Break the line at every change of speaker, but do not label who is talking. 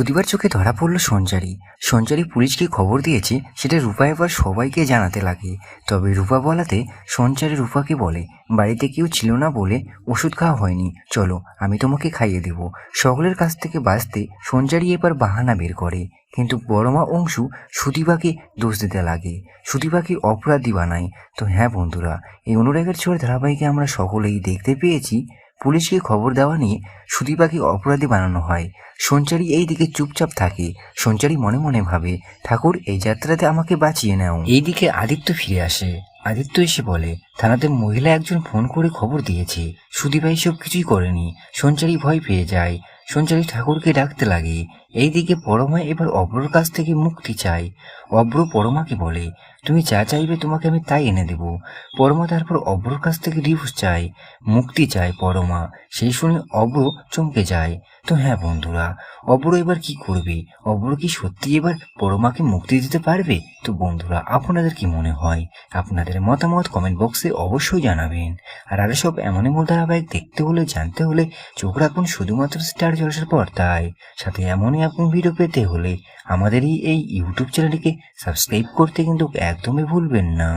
সুদীপার চোখে ধরা পড়ল সঞ্চারী। সঞ্চারী পুলিশকে খবর দিয়েছে, সেটা রূপা এবার সবাইকে জানাতে লাগে। তবে রূপা বলাতে সঞ্চারী রূপাকে বলে, বাড়িতে কেউ ছিল না বলে ওষুধ খাওয়া হয়নি। চলো, আমি তোমাকে খাইয়ে দেব। সকলের কাছ থেকে বাঁচতে সঞ্চারী এবার বাহানা বের করে। কিন্তু বড়মা অংশু সুদীপাকে দোষ দিতে লাগে। সুদীপাকে অপরাধী বানায়। তো হ্যাঁ বন্ধুরা, এই অনুরাগের ছোঁয়ার ধারাবাহিকে আমরা সকলেই দেখতে পেয়েছি। পুলিশকে খবর দেওয়া নিয়ে সুদীপাকে অপরাধী বানানো হয়। সঞ্চারী এই দিকে চুপচাপ থাকে। সঞ্চারী মনে মনে ভাবে, ঠাকুর, এই যাত্রাতে আমাকে বাঁচিয়ে নাও। এইদিকে আদিত্য ফিরে আসে। আদিত্য এসে বলে, থানাতে মহিলা একজন ফোন করে খবর দিয়েছে। সুদীপা এসব কিছুই করেনি। সঞ্চারী ভয় পেয়ে যায়। সঞ্চারী ঠাকুরকে ডাকতে লাগে। এইদিকে পরমা এবার অব্রর কাছ থেকে মুক্তি চায়। অব্র পরমাকে বলে, তুমি যা চাইবে তোমাকে আমি তাই এনে দেব। পরমা তারপর অব্রর কাছ থেকে ডিভোর্স চায়, মুক্তি চায় পরমা। সেই শুনে অব্র চমকে যায়। তো হ্যাঁ বন্ধুরা, অব্র এবার কি করবে? অব্র কি সত্যি এবার পরমাকে মুক্তি দিতে পারবে? তো বন্ধুরা, আপনাদের কি মনে হয়? আপনাদের মতামত কমেন্ট বক্সে অবশ্যই জানাবেন। আর আরও সব এমন এমন ধারাবাহিক দেখতে হলে, জানতে হলে চোখ রাখুন শুধুমাত্র স্টার জলসার পর্দায়। সাথে এমনই আপন ভিডিও পেতে হলে আমাদের এই ইউটিউব চ্যানেলটিকে সাবস্ক্রাইব করতে কিন্তু একদমই ভুলবেন না।